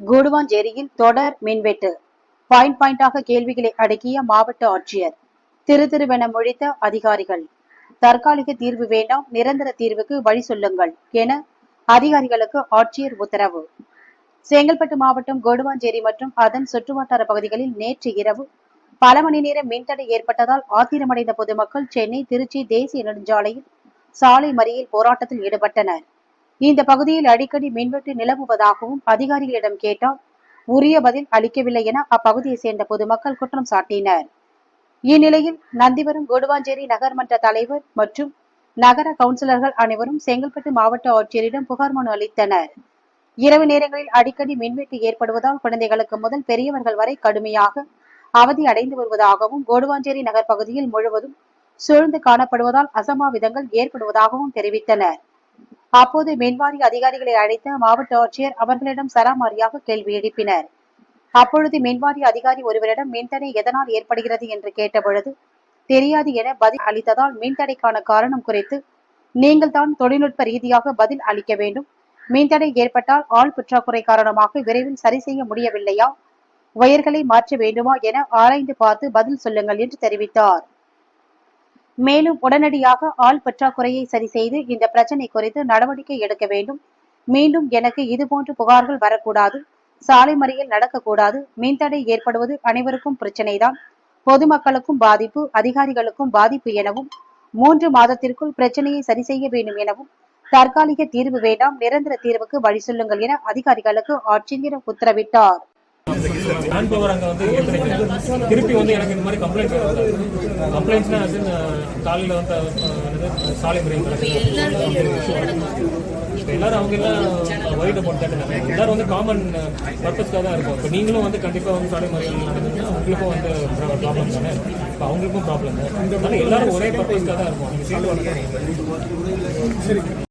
கூடுவாஞ்சேரியில் தொடர் மின்வெட்டு. பாயிண்ட் பாயிண்டாக கேள்விகளை அடக்கிய மாவட்ட ஆட்சியர். திரு திருவென முழித்த அதிகாரிகள். தற்காலிக தீர்வு வேண்டாம் நிரந்தர தீர்வுக்கு வழி சொல்லுங்கள் என அதிகாரிகளுக்கு ஆட்சியர் உத்தரவு. செங்கல்பட்டு மாவட்டம் கோடுவாஞ்சேரி மற்றும் அதன் சுற்றுவட்டார பகுதிகளில் நேற்று இரவு பல மணி நேரம் மின்தடை ஏற்பட்டதால் ஆத்திரமடைந்த பொதுமக்கள் சென்னை திருச்சி தேசிய நெடுஞ்சாலையில் சாலை மறியல் போராட்டத்தில் ஈடுபட்டனர். இந்த பகுதியில் அடிக்கடி மின்வெட்டு நிலவுவதாகவும் அதிகாரிகளிடம் கேட்டால் உரிய பதில் அளிக்கவில்லை என அப்பகுதியை சேர்ந்த பொதுமக்கள் குற்றம் சாட்டினர். இந்நிலையில் நந்திவரம் கோடுவாஞ்சேரி நகர்மன்ற தலைவர் மற்றும் நகர கவுன்சிலர்கள் அனைவரும் செங்கல்பட்டு மாவட்ட ஆட்சியரிடம் புகார் மனு அளித்தனர். இரவு நேரங்களில் அடிக்கடி மின்வெட்டு ஏற்படுவதால் குழந்தைகளுக்கு முதல் பெரியவர்கள் வரை கடுமையாக அவதி அடைந்து வருவதாகவும் கோடுவாஞ்சேரி நகர் பகுதியில் முழுவதும் சூழ்ந்து காணப்படுவதால் அசம்பாவிதங்கள் ஏற்படுவதாகவும் தெரிவித்தனர். அப்போது மின்வாரிய அதிகாரிகளை அழைத்த மாவட்ட ஆட்சியர் அவர்களிடம் சராமாரியாக கேள்வி எழுப்பினர். அப்பொழுது மின்வாரிய அதிகாரி ஒருவரிடம் மின்தடை எதனால் ஏற்படுகிறது என்று கேட்டபொழுது தெரியாது என பதில் அளித்ததால் மின்தடைக்கான காரணம் குறித்து நீங்கள் தான் தொழில்நுட்ப ரீதியாக பதில் அளிக்க வேண்டும். மின்தடை ஏற்பட்டால் ஆள் பற்றாக்குறை காரணமாக விரைவில் சரி செய்ய முடியவில்லையா? வயர்களை மாற்ற வேண்டுமா என ஆராய்ந்து பார்த்து பதில் சொல்லுங்கள் என்று தெரிவித்தார். மேலும் உடனடியாக ஆள் பற்றாக்குறையை சரி செய்து இந்த பிரச்சனை குறித்து நடவடிக்கை எடுக்க வேண்டும். மீண்டும் எனக்கு இதுபோன்ற புகார்கள் வரக்கூடாது. சாலை மறியல் நடக்கக்கூடாது. மின்தடை ஏற்படுவது அனைவருக்கும் பிரச்சனைதான். பொதுமக்களுக்கும் பாதிப்பு அதிகாரிகளுக்கும் பாதிப்பு எனவும் மூன்று மாதத்திற்குள் பிரச்சனையை சரி செய்ய வேண்டும் எனவும் தற்காலிக தீர்வு வேண்டாம் நிரந்தர தீர்வுக்கு வழி சொல்லுங்கள் என அதிகாரிகளுக்கு ஆட்சியர் உத்தரவிட்டார். மேன் அங்கே வந்து திருப்பி வந்து எனக்கு இந்த மாதிரி கம்ப்ளைண்ட் கம்ப்ளைண்ட்ஸ்னா காலையில் வந்து சாலை முறை எல்லாரும் அவங்க எல்லாம் ஒயிட் அபவுட் தட் எல்லாரும் வந்து காமன் பர்பஸ்க்காக தான் இருக்கும் இப்போ நீங்களும் வந்து கண்டிப்பாக வந்து சாலை முறைகள் நடந்ததுன்னா உங்களுக்கும் வந்து ப்ராப்ளம் தானே? இப்போ அவங்களுக்கும் ப்ராப்ளம் தான். எல்லாரும் ஒரே பர்பஸ்க்காக தான் இருக்கும் நீங்கள்